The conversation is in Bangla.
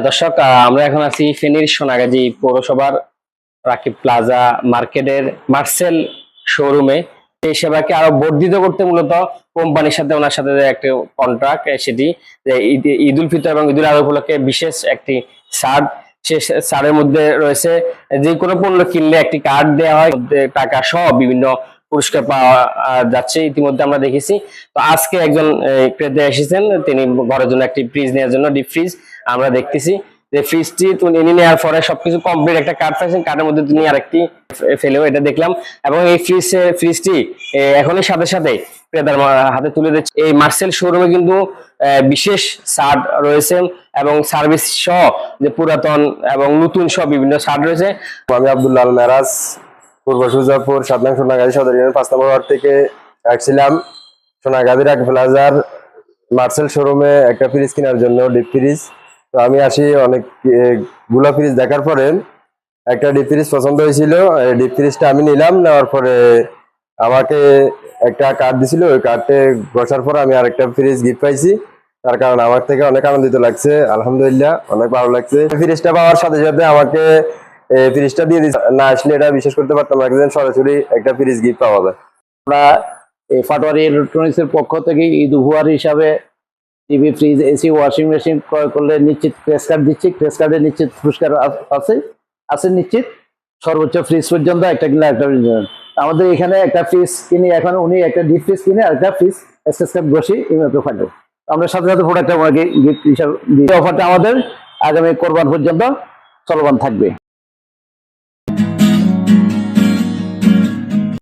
দর্শক আমরা এখন আছি ফেনীর সোনাগাজী পৌরসভার রাকিব প্লাজা মার্কেটের মার্সেল শোরুমে। এই সেবাকে আরও বর্ধিত করতে মূলত কোম্পানির সাথে, ওনার সাথে একটা কন্ট্রাক্ট সেটি যে ঈদ- ঈদ উল ফিতর এবং ঈদুল আজহা উপলক্ষে বিশেষ একটি ছাড় সে ছাড়ের মধ্যে রয়েছে। যে কোনো পণ্য কিনলে একটি কার্ড দেওয়া হয় টাকা সহ বিভিন্ন পুরস্কার পাওয়া যাচ্ছে, ইতিমধ্যে আমরা দেখেছি। তো আজকে একজন ক্রেতা এসেছেন, তিনি ঘরের জন্য একটি ফ্রিজ নেওয়ার জন্য ডিপ ফ্রিজ আমরা দেখতেছি। যে ফ্রিজটি তিনি নেওয়ার পরে সবকিছু কমপ্লিট একটা কার্ড পাইছেন কার্ডের মধ্যে তিনি আরেকটি ফেলেও এটা দেখলাম। এবং এই ফ্রিজ ফ্রিজটি এখনই সাথে সাথে ক্রেতার হাতে তুলে দিচ্ছে। এই মার্সেল শোরুমে কিন্তু বিশেষ ছাড় রয়েছে এবং সার্ভিস সহ যে পুরাতন এবং নতুন সহ বিভিন্ন ছাড় রয়েছে। আমি আবদুল্লাহ মেরাজ পূর্ব সুজাপুর সাত নং সোনাগাজী সদর ইউনিয়ন পাঁচ নম্বর ওয়ার্ড থেকে আসছিলাম। সোনাগাজীর এক প্লাজার মার্সেল শোরুমে একটা ফ্রিজ কেনার জন্য, ডিপ ফ্রিজ। তো আমি আসি অনেকগুলা ফ্রিজ দেখার পরে একটা ডিপ ফ্রিজ পছন্দ হয়েছিল ডিপ ফ্রিজটা আমি নিলাম, নেওয়ার পরে আমাকে একটা কার্ড দিছিল, ওই কার্ডে বসার পর আমি আরেকটা ফ্রিজ গিফট পাইছি। তার কারণ আমার থেকে অনেক আনন্দিত লাগছে, আলহামদুলিল্লাহ, অনেক ভালো লাগছে। ফ্রিজটা পাওয়ার সাথে সাথে আমাকে ফ্রিজটা দিয়ে দিচ্ছে না আসলে এটা বিশ্বাস করতে পারতাম না যে সরাসরি একটা ফ্রিজ গিফট পাওয়া যায়। আমরা এই ফাটোয়ারি ইলেকট্রনিক্স এর পক্ষ থেকে ঈদ উপহার হিসাবে TV fridge AC washing machine ক্রয় করলে নিশ্চিত ক্রেস কার্ড দিচ্ছি। ক্রেস কার্ডে নিশ্চিত পুরস্কার আছে আছে নিশ্চিত। সর্বোচ্চ ফ্রিজ পর্যন্ত একটা কিনলে একটা আমাদের এখানে একটা ফ্রিজ কিনি, এখন উনি একটা ডিপ ফ্রিজ কিনে আর একটা ফ্রিজ এক্সেস কার্ড বসি এইমাত্র ফাটো আমরা সাথে সাথে প্রোডাক্ট আমাকে গিফট হিসাবে অফারটা আমাদের আগামী কোরবান পর্যন্ত চলমান থাকবে।